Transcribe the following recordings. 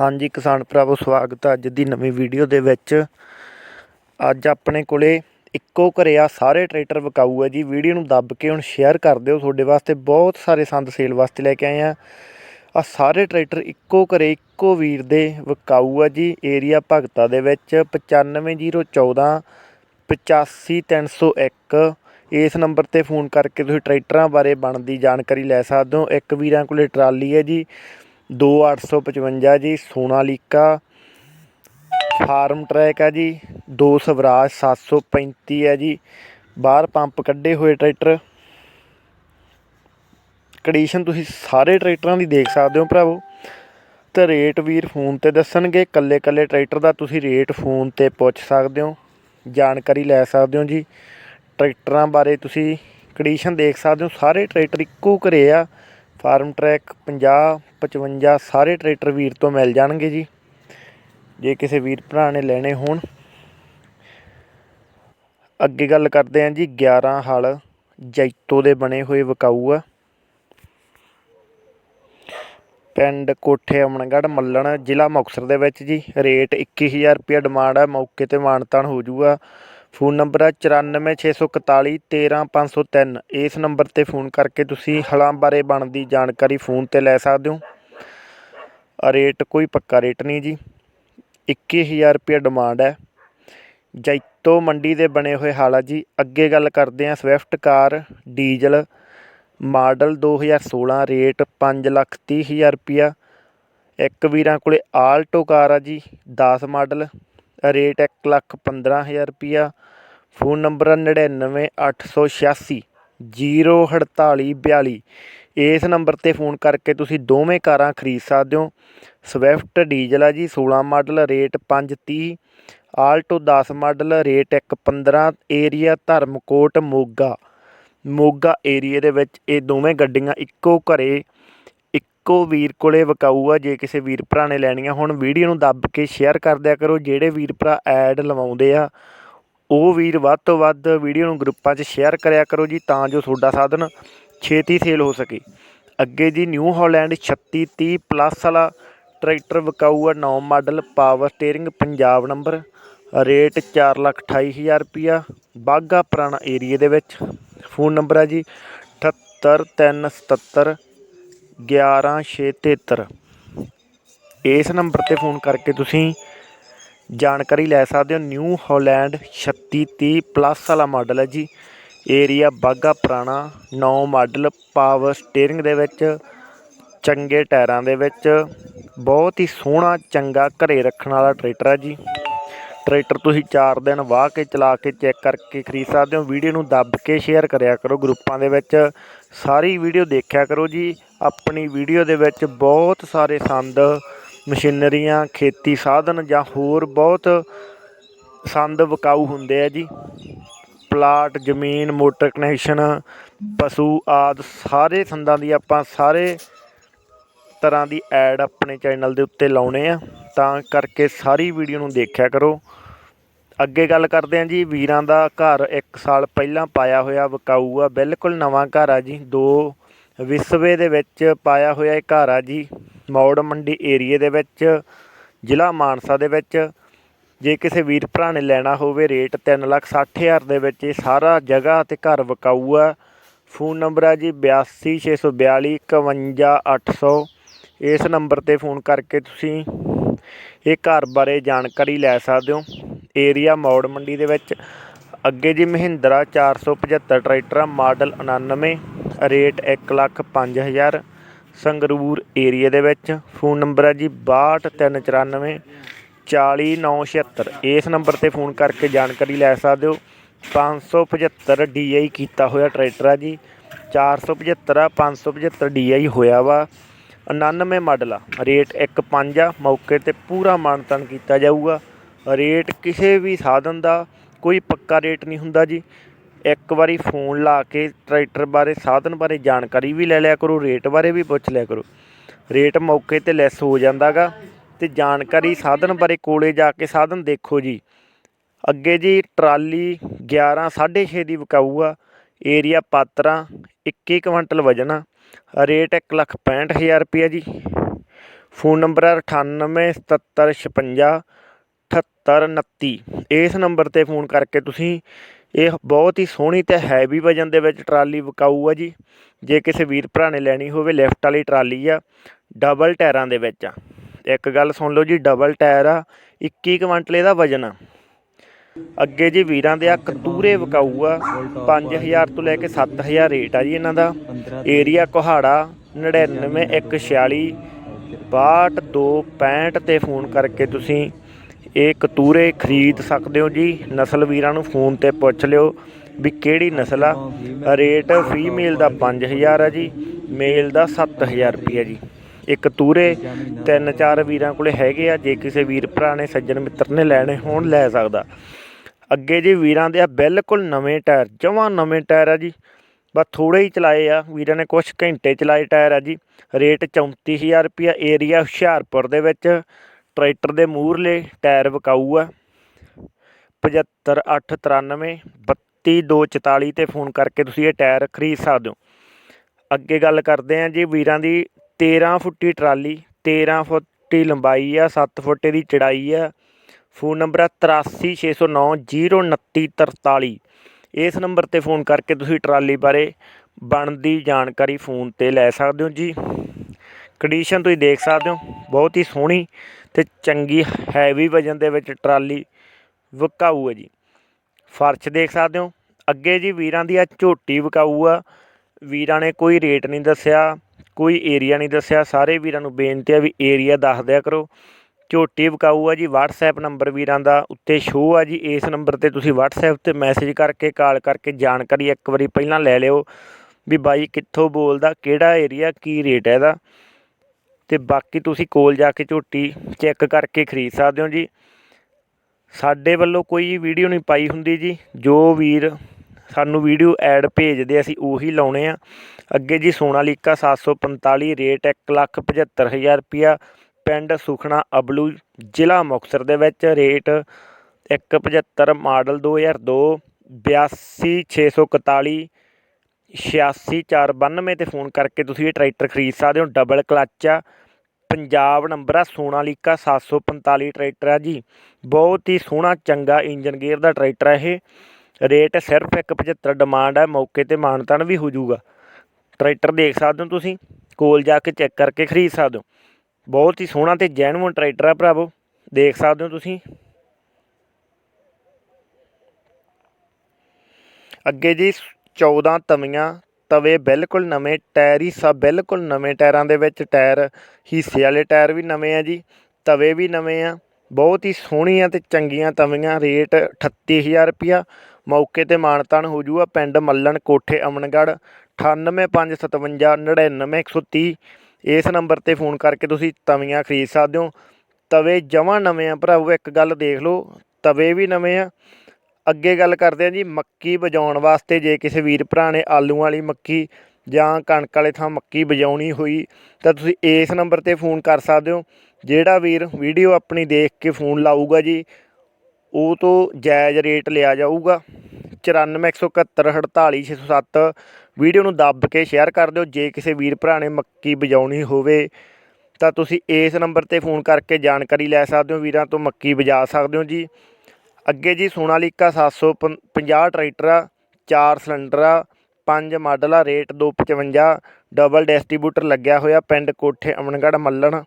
ਹਾਂਜੀ, ਕਿਸਾਨ ਭਰਾਵੋ, ਸਵਾਗਤ ਹੈ ਅੱਜ ਦੀ ਨਵੀਂ ਵੀਡੀਓ ਦੇ ਵਿੱਚ। ਅੱਜ ਆਪਣੇ ਕੋਲੇ ਇੱਕੋ ਘਰੇ ਆ ਸਾਰੇ ਟਰੈਕਟਰ ਵਿਕਾਊ ਹੈ ਜੀ। ਵੀਡੀਓ ਨੂੰ ਦੱਬ ਕੇ ਹੁਣ ਸ਼ੇਅਰ ਕਰ ਦਿਓ ਤੁਹਾਡੇ ਵਾਸਤੇ। ਬਹੁਤ ਸਾਰੇ ਸੰਦ ਸੇਲ ਵਾਸਤੇ ਲੈ ਕੇ ਆਏ ਆ। ਆ ਸਾਰੇ ਟਰੈਕਟਰ ਇੱਕੋ ਘਰੇ ਇੱਕੋ ਵੀਰ ਦੇ ਵਿਕਾਊ ਹੈ ਜੀ। ਏਰੀਆ ਭਗਤਾ ਦੇ ਵਿੱਚ 95014 85301 ਇਸ ਨੰਬਰ ਤੇ ਫੋਨ ਕਰਕੇ ਤੁਸੀਂ ਟਰੈਕਟਰਾਂ ਬਾਰੇ ਬਣਦੀ ਜਾਣਕਾਰੀ ਲੈ ਸਕਦੇ ਹੋ। ਇੱਕ ਵੀਰਾਂ ਕੋਲੇ ਟਰਾਲੀ ਹੈ ਜੀ। 2855 ਜੀ, ਸੋਨਾਲੀਕਾ ਫਾਰਮ ਟਰੈਕ ਹੈ ਜੀ, ਦੋ ਸਵਰਾਜ 735 ਹੈ ਜੀ, ਬਾਹਰ ਪੰਪ ਕੱਢੇ ਹੋਏ ਟਰੈਕਟਰ। ਕੰਡੀਸ਼ਨ ਤੁਸੀਂ ਸਾਰੇ ਟਰੈਕਟਰਾਂ ਦੀ ਦੇਖ ਸਕਦੇ ਹੋ ਭਰਾਵੋ। ਤੇ ਰੇਟ ਵੀਰ ਫੋਨ ਤੇ ਦੱਸਣਗੇ ਕੱਲੇ ਕੱਲੇ ਟਰੈਕਟਰ ਦਾ ਤੁਸੀਂ ਰੇਟ ਫੋਨ ਤੇ ਪੁੱਛ ਸਕਦੇ ਹੋ, ਜਾਣਕਾਰੀ ਲੈ ਸਕਦੇ ਹੋ ਜੀ। ਟਰੈਕਟਰਾਂ ਬਾਰੇ ਤੁਸੀਂ ਕੰਡੀਸ਼ਨ ਦੇਖ ਸਕਦੇ ਹੋ, ਸਾਰੇ ਟਰੈਕਟਰ ਇੱਕੋ ਘਰੇ ਆ। ਫਾਰਮ ਟਰੈਕ 50 55 ਸਾਰੇ ਟਰੈਕਟਰ ਵੀਰ ਤੋਂ ਮਿਲ ਜਾਣਗੇ ਜੀ। ਜੇ ਕਿਸੇ ਵੀਰ ਭਰਾ ਨੇ ਲੈਣੇ ਹੋਣ। ਅੱਗੇ ਗੱਲ ਕਰਦੇ ਆਂ ਜੀ 11 ਹਲ ਜੈਤੋ ਦੇ ਬਣੇ ਹੋਏ ਵਿਕਾਊ ਆ ਪਿੰਡ ਕੋਠੇ ਅਮਨਗੜ੍ਹ, ਮੱਲਣ ਜ਼ਿਲ੍ਹਾ ਮੁਕਤਸਰ ਦੇ ਵਿੱਚ ਜੀ। ਰੇਟ 21000 ਰੁਪਏ ਡਿਮਾਂਡ ਹੈ ਮੌਕੇ ਤੇ ਮਾਨਤਾਨ ਹੋ ਜਾਊਗਾ ਫੋਨ ਨੰਬਰ ਹੈ 94641 13503 ਇਸ ਨੰਬਰ ਤੇ ਫੋਨ ਕਰਕੇ ਤੁਸੀਂ ਹਲਾਂ ਬਾਰੇ ਬਣਦੀ ਜਾਣਕਾਰੀ ਫੋਨ ਤੇ ਲੈ ਸਕਦੇ ਹੋ। ਰੇਟ ਕੋਈ ਪੱਕਾ ਰੇਟ ਨਹੀਂ ਜੀ। 21000 ਰੁਪਏ ਡਿਮਾਂਡ ਹੈ। ਜੈਤੋ ਮੰਡੀ ਦੇ ਬਣੇ ਹੋਏ ਹਾਲ ਆ ਜੀ, ਅੱਗੇ ਗੱਲ ਕਰਦੇ ਹਾਂ Swift car, diesel, model 2016 rate 530000 ਰੁਪਿਆ ਇੱਕ ਵੀਰਾਂ ਕੋਲੇ ਆਲਟੋ ਕਾਰ ਆ ਜੀ 10 ਮਾਡਲ। ਰੇਟ ਇੱਕ ਲੱਖ ਪੰਦਰਾਂ ਹਜ਼ਾਰ ਰੁਪਈਆ ਫੋਨ ਨੰਬਰ 99886 04842 ਇਸ ਨੰਬਰ ਤੇ ਫੋਨ ਕਰਕੇ ਤੁਸੀਂ ਦੋਵੇਂ ਕਾਰਾਂ ਖਰੀਦ ਸਕਦੇ ਹੋ। ਸਵਿਫਟ ਡੀਜ਼ਲ ਆ ਜੀ 16 ਮਾਡਲ, ਰੇਟ 530 ਆਲਟੋ ਦਸ model, rate 115 area Dharamkot Moga. Moga ਏਰੀਏ ਦੇ ਵਿੱਚ ਇਹ ਦੋਵੇਂ ਗੱਡੀਆਂ ਇੱਕੋ ਘਰੇ ਇੱਕੋ ਵੀਰ ਕੋਲੇ ਵਿਕਾਊ ਆ ਜੇ ਕਿਸੇ ਵੀਰ ਭਰਾ ਨੇ ਲੈਣੀਆਂ ਹੁਣ, ਵੀਡੀਓ ਨੂੰ ਦੱਬ ਕੇ ਸ਼ੇਅਰ ਕਰ ਦਿਆ ਕਰੋ, ਜਿਹੜੇ ਵੀਰ ਭਰਾ ਐਡ ਲਵਾਉਂਦੇ ਆ, ਉਹ ਵੀਰ ਵੱਧ ਤੋਂ ਵੱਧ ਵੀਡੀਓ ਨੂੰ ਗਰੁੱਪਾਂ 'ਚ ਸ਼ੇਅਰ ਕਰਿਆ ਕਰੋ ਜੀ, ਤਾਂ ਜੋ ਤੁਹਾਡਾ ਸਾਧਨ ਛੇਤੀ ਸੇਲ ਹੋ ਸਕੇ। ਅੱਗੇ ਜੀ ਨਿਊ ਹਾਲੈਂਡ 3630 ਪਲੱਸ ਵਾਲਾ ਟਰੈਕਟਰ ਵਿਕਾਊ ਆ 9 model power steering Punjab number rate 428000 ਰੁਪਿਆ ਬਾਗਾ ਪੁਰਾਣਾ ਏਰੀਏ ਦੇ ਵਿੱਚ ਫੋਨ ਨੰਬਰ ਆ ਜੀ 78377 11673 ਇਸ ਨੰਬਰ ਤੇ ਫੋਨ ਕਰਕੇ ਤੁਸੀਂ ਜਾਣਕਾਰੀ ਲੈ ਸਕਦੇ ਹੋ। ਨਿਊ ਹਾਲੈਂਡ 3630 ਪਲੱਸ ਵਾਲਾ ਮਾਡਲ ਹੈ ਜੀ। ਏਰੀਆ ਬਾਗਾ ਪੁਰਾਣਾ 9 ਮਾਡਲ, ਪਾਵਰ ਸਟੀਅਰਿੰਗ ਦੇ ਵਿੱਚ, ਚੰਗੇ ਟਾਇਰਾਂ ਦੇ ਵਿੱਚ, ਬਹੁਤ ਹੀ ਸੋਹਣਾ, ਚੰਗਾ ਘਰੇ ਰੱਖਣ ਵਾਲਾ ਟਰੈਕਟਰ ਹੈ ਜੀ। ਟਰੈਕਟਰ ਤੁਸੀਂ 4 ਦਿਨ ਵਾਹ ਕੇ, ਚਲਾ ਕੇ, ਚੈੱਕ ਕਰਕੇ ਖਰੀਦ ਸਕਦੇ ਹੋ। ਵੀਡੀਓ ਨੂੰ ਦੱਬ ਕੇ ਸ਼ੇਅਰ ਕਰਿਆ ਕਰੋ। ਗਰੁੱਪਾਂ ਦੇ ਵਿੱਚ ਸਾਰੀ ਵੀਡੀਓ ਦੇਖਿਆ ਕਰੋ ਜੀ। ਆਪਣੀ ਵੀਡੀਓ ਦੇ ਵਿੱਚ ਬਹੁਤ ਸਾਰੇ ਸੰਦ, ਮਸ਼ੀਨਰੀਆਂ, ਖੇਤੀ ਸਾਧਨ ਜਾਂ ਹੋਰ ਬਹੁਤ ਸੰਦ ਵਿਕਾਊ ਹੁੰਦੇ ਆ ਜੀ। ਪਲਾਟ, ਜ਼ਮੀਨ, ਮੋਟਰ ਕਨੈਕਸ਼ਨ, ਪਸ਼ੂ ਆਦ, ਸਾਰੇ ਸੰਦਾਂ ਦੀ ਆਪਾਂ ਸਾਰੇ ਤਰ੍ਹਾਂ ਦੀ ਐਡ ਆਪਣੇ ਚੈਨਲ ਦੇ ਉੱਤੇ ਲਾਉਣੇ ਆ, ਤਾਂ ਕਰਕੇ ਸਾਰੀ ਵੀਡੀਓ ਨੂੰ ਦੇਖਿਆ ਕਰੋ। ਅੱਗੇ ਗੱਲ ਕਰਦੇ ਹਾਂ ਜੀ, ਵੀਰਾਂ ਦਾ ਘਰ 1 ਸਾਲ ਪਹਿਲਾਂ ਪਾਇਆ ਹੋਇਆ, ਵਿਕਾਊ ਆ, ਬਿਲਕੁਲ ਨਵਾਂ ਘਰ ਆ ਜੀ, ਦੋ ਵਿਸਵੇ ਦੇ ਵਿੱਚ ਪਾਇਆ ਹੋਇਆ ਇਹ ਘਰ ਆ ਜੀ, ਮੌੜ ਮੰਡੀ ਏਰੀਏ ਦੇ ਵਿੱਚ, ਜ਼ਿਲ੍ਹਾ ਮਾਨਸਾ ਦੇ ਵਿੱਚ। ਜੇ ਕਿਸੇ ਵੀਰ ਭਰਾ ਨੇ ਲੈਣਾ ਹੋਵੇ, ਰੇਟ 360000 ਦੇ ਵਿੱਚ ਇਹ ਸਾਰਾ ਜਗ੍ਹਾ ਤੇ ਘਰ ਵਿਕਾਊ ਆ ਫੋਨ ਨੰਬਰ ਆ ਜੀ 826425 51800 ਇਸ ਨੰਬਰ ਤੇ ਫੋਨ ਕਰਕੇ ਤੁਸੀਂ ਇਹ ਘਰ ਬਾਰੇ ਜਾਣਕਾਰੀ ਲੈ ਸਕਦੇ ਹੋ। ਏਰੀਆ ਮੌੜ ਮੰਡੀ ਦੇ ਵਿੱਚ। ਅੱਗੇ ਜੀ ਮਹਿੰਦਰਾ 475 ਟਰੈਕਟਰ ਆ ਮਾਡਲ 99 ਰੇਟ 105000 ਸੰਗਰੂਰ ਏਰੀਆ ਦੇ ਵਿੱਚ। ਫੋਨ ਨੰਬਰ ਹੈ ਜੀ 62394 40976 ਇਸ ਨੰਬਰ ਤੇ ਫੋਨ ਕਰਕੇ ਜਾਣਕਾਰੀ ਲੈ ਸਕਦੇ ਹੋ। 575 DI ਕੀਤਾ ਹੋਇਆ ਟਰੈਕਟਰ ਆ ਜੀ। 475 ਆ 575 DI ਹੋਇਆ ਵਾ। 99 ਮਾਡਲ ਆ। ਰੇਟ 1.5 ਆ। ਮੌਕੇ ਤੇ ਪੂਰਾ ਮਾਨਤਨ ਕੀਤਾ ਜਾਊਗਾ। ਰੇਟ ਕਿਸੇ ਵੀ ਸਾਧਨ ਦਾ ਕੋਈ ਪੱਕਾ ਰੇਟ ਨਹੀਂ ਹੁੰਦਾ ਜੀ। ਇੱਕ ਵਾਰੀ ਫੋਨ ਲਾ ਕੇ ਟਰੈਕਟਰ ਬਾਰੇ, ਸਾਧਨ ਬਾਰੇ ਜਾਣਕਾਰੀ ਵੀ ਲੈ ਲਿਆ ਕਰੋ, ਰੇਟ ਬਾਰੇ ਵੀ ਪੁੱਛ ਲਿਆ ਕਰੋ। ਰੇਟ ਮੌਕੇ ਤੇ ਲੈਸ ਹੋ ਜਾਂਦਾਗਾ ਤੇ ਜਾਣਕਾਰੀ ਸਾਧਨ ਬਾਰੇ ਕੋਲੇ ਜਾ ਕੇ ਸਾਧਨ ਦੇਖੋ ਜੀ। ਅੱਗੇ ਜੀ ਟਰਾਲੀ 11 6.5 ਦੀ ਵਿਕਾਊ ਆ ਏਰੀਆ ਪਾਤਰਾ 21 ਕੁਇੰਟਲ ਵਜਨ ਆ। ਰੇਟ 165000 ਰੁਪਿਆ ਜੀ। ਫੋਨ ਨੰਬਰ ਹੈ 987756 7829 ਇਸ ਨੰਬਰ ਤੇ ਫੋਨ ਕਰਕੇ ਤੁਸੀਂ ਇਹ ਬਹੁਤ ਹੀ ਸੋਹਣੀ ਤੇ ਹੈਵੀ ਵਜਨ ਦੇ ਵਿੱਚ ਟਰਾਲੀ ਵਿਕਾਊ ਆ ਜੀ। ਜੇ ਕਿਸੇ ਵੀਰ ਭਰਾ ਨੇ ਲੈਣੀ ਹੋਵੇ, ਲਿਫਟ ਵਾਲੀ ਟਰਾਲੀ ਆ ਡਬਲ ਟਾਇਰਾਂ ਦੇ ਵਿੱਚ ਆ। ਇੱਕ ਗੱਲ ਸੁਣ ਲਓ ਜੀ ਡਬਲ ਟਾਇਰ ਆ 21 ਕੁਇੰਟਲ ਇਹਦਾ ਵਜਨ ਆ। ਅੱਗੇ ਜੀ ਵੀਰਾਂ ਦੇ ਆ ਕਤੂਰੇ ਵਿਕਾਊ ਆ 5000 ਤੋਂ ਲੈ ਕੇ 7000 ਰੇਟ ਆ ਜੀ ਇਹਨਾਂ ਦਾ। ਏਰੀਆ ਕੋਹਾੜਾ 99146 6265 ਤੇ ਫੋਨ ਕਰਕੇ ਤੁਸੀਂ ਇਹ ਕਤੂਰੇ ਖਰੀਦ ਸਕਦੇ ਹੋ ਜੀ? ਨਸਲ ਵੀਰਾਂ ਨੂੰ ਫੋਨ ਤੇ ਪੁੱਛ ਲਿਓ ਵੀ ਕਿਹੜੀ ਨਸਲ ਆ? ਰੇਟ ਫੀਮੇਲ ਦਾ 5000 ਆ ਜੀ, ਮੇਲ ਦਾ 7000 ਰੁਪਿਆ ਜੀ। ਇਹ ਕਤੂਰੇ ਤਿੰਨ ਚਾਰ ਵੀਰਾਂ ਕੋਲੇ ਹੈਗੇ ਆ, ਜੇ ਕਿਸੇ ਵੀਰ ਭਰਾ ਨੇ, ਸੱਜਣ ਮਿੱਤਰ ਨੇ ਲੈਣੇ, ਹੋਣ ਲੈ ਸਕਦਾ। ਅੱਗੇ ਜੀ ਵੀਰਾਂ ਦੇ ਆ ਬਿਲਕੁਲ ਨਵੇਂ ਟਾਇਰ, ਜਮਾਂ ਨਵੇਂ ਟਾਇਰ ਆ ਜੀ। ਬਸ ਥੋੜੇ ਹੀ ਚਲਾਏ ਆ, ਵੀਰਾਂ ਨੇ ਕੁਝ ਘੰਟੇ ਚਲਾਏ ਟਾਇਰ ਆ ਜੀ। ਰੇਟ 34000 ਰੁਪਿਆ ਏਰੀਆ ਹੁਸ਼ਿਆਰਪੁਰ ਦੇ ਵਿੱਚ। ਟਰੈਕਟਰ ਦੇ ਮੂਹਰਲੇ ਟਾਇਰ ਵਿਕਾਊ ਆ। 75893 32244 ਤੇ ਫੋਨ ਕਰਕੇ ਤੁਸੀਂ ਇਹ ਟਾਇਰ ਖਰੀਦ ਸਕਦੇ ਹੋ। ਅੱਗੇ ਗੱਲ ਕਰਦੇ ਹਾਂ ਜੀ ਵੀਰਾਂ ਦੀ 13 ਫੁੱਟੀ ਟਰਾਲੀ 13 ਫੁੱਟੀ ਲੰਬਾਈ ਆ 7 ਫੁੱਟ ਦੀ ਚੜਾਈ ਆ। ਫੋਨ ਨੰਬਰ ਆ 8360902943 ਇਸ ਨੰਬਰ ਤੇ ਫੋਨ ਕਰਕੇ ਤੁਸੀਂ ਟਰਾਲੀ ਬਾਰੇ ਬਣਦੀ ਜਾਣਕਾਰੀ ਫੋਨ ਤੇ ਲੈ ਸਕਦੇ ਹੋ ਜੀ। ਕੰਡੀਸ਼ਨ ਤੁਸੀਂ ਦੇਖ ਸਕਦੇ ਹੋ, ਬਹੁਤ ਹੀ ਸੋਹਣੀ ਤੇ ਚੰਗੀ ਹੈਵੀ ਵਜਨ ਦੇ ਵਿੱਚ ਟਰਾਲੀ ਵਿਕਾਊ ਹੈ ਜੀ। ਫਰਸ਼ ਦੇਖ ਸਕਦੇ ਹੋ, ਅੱਗੇ ਜੀ ਵੀਰਾਂ ਦੀ ਆ ਝੋਟੀ ਵਿਕਾਊ ਆ, ਵੀਰਾਂ ਨੇ ਕੋਈ ਰੇਟ ਨਹੀਂ ਦੱਸਿਆ, ਕੋਈ ਏਰੀਆ ਨਹੀਂ ਦੱਸਿਆ, ਸਾਰੇ ਵੀਰਾਂ ਨੂੰ ਬੇਨਤੀ ਆ ਵੀ ਏਰੀਆ ਦੱਸ ਦਿਆ ਕਰੋ। ਝੋਟੀ ਵਿਕਾਊ ਆ ਜੀ, WhatsApp ਨੰਬਰ ਵੀਰਾਂ ਦਾ ਉੱਤੇ ਸ਼ੋਅ ਆ ਜੀ, ਇਸ ਨੰਬਰ ਤੇ ਤੁਸੀਂ WhatsApp ਤੇ ਮੈਸੇਜ ਕਰਕੇ ਕਾਲ ਕਰਕੇ ਜਾਣਕਾਰੀ ਇੱਕ ਵਾਰੀ ਪਹਿਲਾਂ ਲੈ ਲਿਓ ਵੀ ਬਾਈ ਕਿੱਥੋਂ ਬੋਲਦਾ, ਕਿਹੜਾ ਏਰੀਆ ਕੀ ਰੇਟ ਹੈ ਇਹਦਾ। ਅਤੇ ਬਾਕੀ ਤੁਸੀਂ ਕੋਲ ਜਾ ਕੇ ਝੋਟੀ ਚੈੱਕ ਕਰਕੇ ਖਰੀਦ ਸਕਦੇ ਹੋ ਜੀ। ਸਾਡੇ ਵੱਲੋਂ ਕੋਈ ਵੀਡੀਓ ਨਹੀਂ ਪਾਈ ਹੁੰਦੀ ਜੀ। ਜੋ ਵੀਰ ਸਾਨੂੰ ਵੀਡੀਓ ਐਡ ਭੇਜਦੇ ਅਸੀਂ ਉਹੀ ਲਾਉਣੇ ਆ। ਅੱਗੇ ਜੀ ਸੋਨਾਲੀਕਾ 745 ਰੇਟ 175000 ਰੁਪਿਆ ਪਿੰਡ ਸੁਖਣਾ ਅਬਲੂ, ਜ਼ਿਲ੍ਹਾ ਮੁਕਤਸਰ ਦੇ ਵਿੱਚ ਰੇਟ 175 ਮਾਡਲ 2002 82641 86492 ਤੇ ਫੋਨ ਕਰਕੇ ਤੁਸੀਂ ਇਹ ਟਰੈਕਟਰ ਖਰੀਦ ਸਕਦੇ ਹੋ। ਡਬਲ ਕਲੱਚ ਆ। ਪੰਜਾਬ ਨੰਬਰ ਆ, ਸੋਨਾਲੀਕਾ 745 ਟਰੈਕਟਰ ਆ ਜੀ। ਬਹੁਤ ਹੀ ਸੋਹਣਾ, ਚੰਗਾ ਇੰਜਨ ਗੇਅਰ ਦਾ ਟਰੈਕਟਰ ਆ ਇਹ। ਰੇਟ ਸਿਰਫ 175 ਡਿਮਾਂਡ ਹੈ ਮੌਕੇ ਤੇ ਮਾਨਤਾਨ ਵੀ ਹੋ ਜਾਊਗਾ। ਟਰੈਕਟਰ ਦੇਖ ਸਕਦੇ ਹੋ ਤੁਸੀਂ, ਕੋਲ ਜਾ ਕੇ ਚੈੱਕ ਕਰਕੇ ਖਰੀਦ ਸਕਦੇ ਹੋ। ਬਹੁਤ ਹੀ ਸੋਹਣਾ ਤੇ ਜੈਨੂਅਨ ਟਰੈਕਟਰ ਆ ਭਰਾਵੋ, ਦੇਖ ਸਕਦੇ ਹੋ ਤੁਸੀਂ। ਅੱਗੇ ਜੀ 14 ਤਵੀਆਂ, ਤਵੇ ਬਿਲਕੁਲ ਨਵੇਂ ਟਾਇਰ ਹੀ ਸਭ ਬਿਲਕੁਲ ਨਵੇਂ ਟਾਇਰਾਂ ਦੇ ਵਿੱਚ ਟਾਇਰ, ਹਿੱਸੇ ਵਾਲੇ ਟਾਇਰ ਵੀ ਨਵੇਂ ਆ ਜੀ, ਤਵੇ ਵੀ ਨਵੇਂ ਆ, ਬਹੁਤ ਹੀ ਸੋਹਣੀਆਂ ਤੇ ਚੰਗੀਆਂ ਤਵੀਆਂ, ਰੇਟ 38000 ਰੁਪਿਆ ਮੌਕੇ ਤੇ ਮਾਨਤਾਨ ਹੋ ਜੂਗਾ ਪਿੰਡ ਮੱਲਣ ਕੋਠੇ ਅਮਨਗੜ੍ਹ 9855599130 ਇਸ ਨੰਬਰ ਤੇ ਫੋਨ ਕਰਕੇ ਤੁਸੀਂ ਤਵੀਆਂ ਖਰੀਦ ਸਕਦੇ ਹੋ, ਤਵੇ ਜਮਾਂ ਨਵੇਂ ਆ ਭਰਾਵੋ, ਇੱਕ ਗੱਲ ਦੇਖ ਲਓ, ਤਵੇ ਵੀ ਨਵੇਂ ਆ ਅੱਗੇ ਗੱਲ ਕਰਦੇ ਹਾਂ ਜੀ, ਮੱਕੀ ਵਜਾਉਣ ਵਾਸਤੇ ਜੇ ਕਿਸੇ ਵੀਰ ਭਰਾ ਨੇ ਆਲੂ ਵਾਲੀ ਮੱਕੀ ਜਾਂ ਕਣਕ ਵਾਲੇ ਥਾਂ ਮੱਕੀ ਵਜਾਉਣੀ ਹੋਈ, ਤਾਂ ਤੁਸੀਂ ਇਸ ਨੰਬਰ ਤੇ ਫੋਨ ਕਰ ਸਕਦੇ ਹੋ। ਜਿਹੜਾ ਵੀਰ ਵੀਡੀਓ ਆਪਣੀ ਦੇਖ ਕੇ ਫੋਨ ਲਾਊਗਾ ਜੀ, ਉਹ ਤੋਂ ਜਾਇਜ਼ ਰੇਟ ਲਿਆ ਜਾਊਗਾ। 9417148607 ਵੀਡੀਓ ਨੂੰ ਦੱਬ ਕੇ ਸ਼ੇਅਰ ਕਰ ਦਿਓ। ਜੇ ਕਿਸੇ ਵੀਰ ਭਰਾ ਨੇ ਮੱਕੀ ਵਜਾਉਣੀ ਹੋਵੇ, ਤਾਂ ਤੁਸੀਂ ਇਸ ਨੰਬਰ ਤੇ ਫੋਨ ਕਰਕੇ ਜਾਣਕਾਰੀ ਲੈ ਸਕਦੇ ਹੋ। ਵੀਰਾਂ ਤੋਂ ਮੱਕੀ ਵਜਾ ਸਕਦੇ ਹੋ ਜੀ। ਅੱਗੇ ਜੀ ਸੋਨਾਲੀਕਾ 750 ਟਰੈਕਟਰ ਆ 4 ਸਿਲੰਡਰ ਆ 5 ਮਾਡਲ ਆ, ਰੇਟ 255 ਡਬਲ ਡਿਸਟ੍ਰੀਬਿਊਟਰ ਲੱਗਿਆ ਹੋਇਆ ਪਿੰਡ ਕੋਠੇ ਅਮਨਗੜ੍ਹ ਮੱਲਣ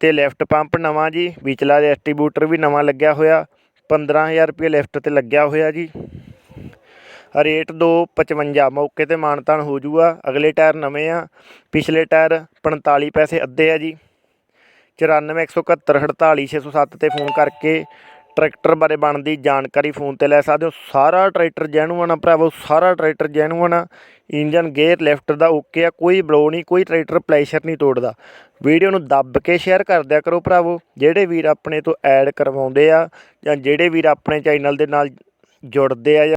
ਤੇ ਲਿਫਟ ਪੰਪ ਨਵਾਂ ਜੀ, ਵਿਚਲਾ ਡਿਸਟ੍ਰੀਬਿਊਟਰ ਵੀ ਨਵਾਂ ਲੱਗਿਆ ਹੋਇਆ 15000 ਰੁਪਏ ਲਿਫਟ ਤੇ ਲੱਗਿਆ ਹੋਇਆ ਜੀ। ਰੇਟ 255 ਮੌਕੇ ਤੇ ਮਾਨਤਾਨ ਹੋ ਜੂਗਾ, ਅਗਲੇ ਟਾਇਰ ਨਵੇਂ ਆ, ਪਿਛਲੇ ਟਾਇਰ 45 ਪੈਸੇ ਅੱਧੇ ਆ ਜੀ। 9417148607 ਤੇ ਫੋਨ ਕਰਕੇ ਟਰੈਕਟਰ ਬਾਰੇ ਬਣਦੀ ਜਾਣਕਾਰੀ ਫੋਨ ਤੇ ਲੈ ਸਕਦੇ ਹੋ। ਸਾਰਾ ਟਰੈਕਟਰ ਜੈਨੂਅਨ ਆ ਭਰਾਵੋ, ਸਾਰਾ ਟਰੈਕਟਰ ਜੈਨੂਅਨ ਆ। ਇੰਜਨ ਗੇਅਰ ਲਿਫਟ ਦਾ ਓਕੇ ਆ, ਕੋਈ ਬਲੋ ਨਹੀਂ, ਕੋਈ ਟਰੈਕਟਰ ਪਲੇਸ਼ਰ ਨਹੀਂ ਤੋੜਦਾ। ਵੀਡੀਓ ਨੂੰ ਦੱਬ ਕੇ ਸ਼ੇਅਰ ਕਰ ਦਿਆ ਕਰੋ ਭਰਾਵੋ। ਜਿਹੜੇ ਵੀਰ ਆਪਣੇ ਤੋਂ ਐਡ ਕਰਵਾਉਂਦੇ ਆ ਜਾਂ ਜਿਹੜੇ ਵੀਰ ਆਪਣੇ ਚੈਨਲ ਦੇ ਨਾਲ ਜੁੜਦੇ ਆ ਜਾਂ